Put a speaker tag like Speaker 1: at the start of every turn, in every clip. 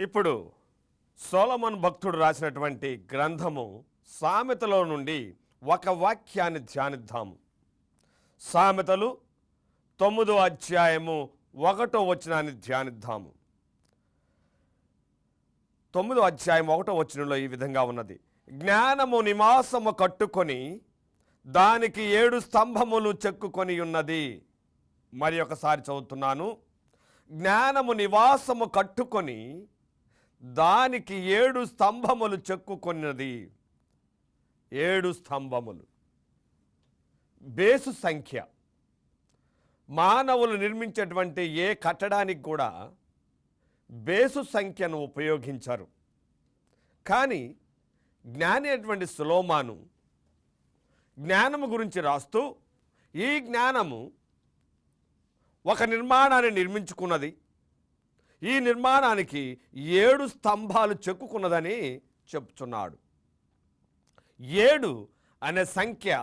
Speaker 1: ఇప్పుడు సోలమన్ భక్తుడు రాసినటువంటి గ్రంథము సామెతలో నుండి ఒక వాక్యాన్ని ధ్యానిద్దాము. సామెతలు తొమ్మిదో అధ్యాయము ఒకటో వచనాన్ని ధ్యానిద్దాము. తొమ్మిదో అధ్యాయం ఒకటో వచనంలో ఈ విధంగా ఉన్నది. జ్ఞానము నివాసము కట్టుకొని దానికి ఏడు స్తంభములు చెక్కుకొని ఉన్నది. మరి ఒకసారి చదువుతున్నాను. జ్ఞానము నివాసము కట్టుకొని దానికి ఏడు స్తంభములు చెక్కుకొన్నది. ఏడు స్తంభములు. బేసు సంఖ్య. మానవులు నిర్మించేటువంటి ఏ కట్టడానికి కూడా బేసు సంఖ్యను ఉపయోగించరు. కానీ జ్ఞాని అటువంటి సులోమాను జ్ఞానము గురించి రాస్తూ ఈ జ్ఞానము ఒక నిర్మాణాన్ని నిర్మించుకున్నది. ఈ నిర్మాణానికి ఏడు స్తంభాలు చెక్కుకున్నదని చెప్తున్నాడు. ఏడు అనే సంఖ్య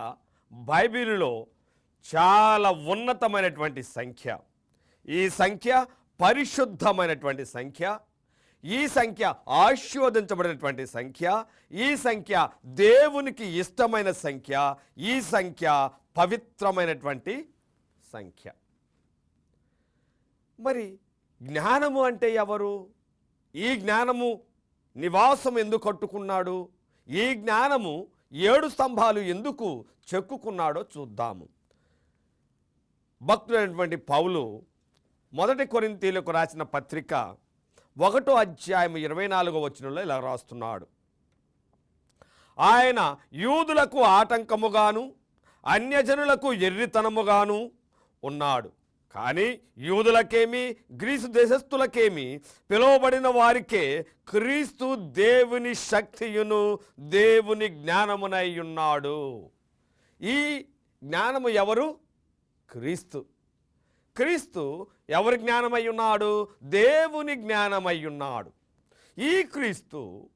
Speaker 1: బైబిల్లో చాలా ఉన్నతమైనటువంటి సంఖ్య. ఈ సంఖ్య పరిశుద్ధమైనటువంటి సంఖ్య ఈ సంఖ్య ఆశీర్వదించబడినటువంటి సంఖ్య ఈ సంఖ్య దేవునికి ఇష్టమైన సంఖ్య ఈ సంఖ్య పవిత్రమైనటువంటి సంఖ్య. మరి జ్ఞానము అంటే ఎవరు? ఈ జ్ఞానము నివాసం ఎందుకు కట్టుకున్నాడు? ఈ జ్ఞానము ఏడు స్తంభాలు ఎందుకు చెక్కుకున్నాడో చూద్దాము. భక్తుడైనటువంటి పౌలు మొదటి కొరింతీలకు రాసిన పత్రిక ఒకటో అధ్యాయం ఇరవై నాలుగో వచనంలో ఇలా రాస్తున్నాడు. ఆయన యూదులకు ఆటంకముగాను అన్యజనులకు ఎర్రితనముగాను ఉన్నాడు. కానీ యూదులకేమి గ్రీసు దేశస్థులకేమి పిలువబడిన వారికే క్రీస్తు దేవుని శక్తియును దేవుని జ్ఞానమునై ఉన్నాడు. ఈ జ్ఞానము ఎవరు? క్రీస్తు. క్రీస్తు ఎవరి జ్ఞానమై ఉన్నాడు? దేవుని జ్ఞానమై ఉన్నాడు. ఈ క్రీస్తు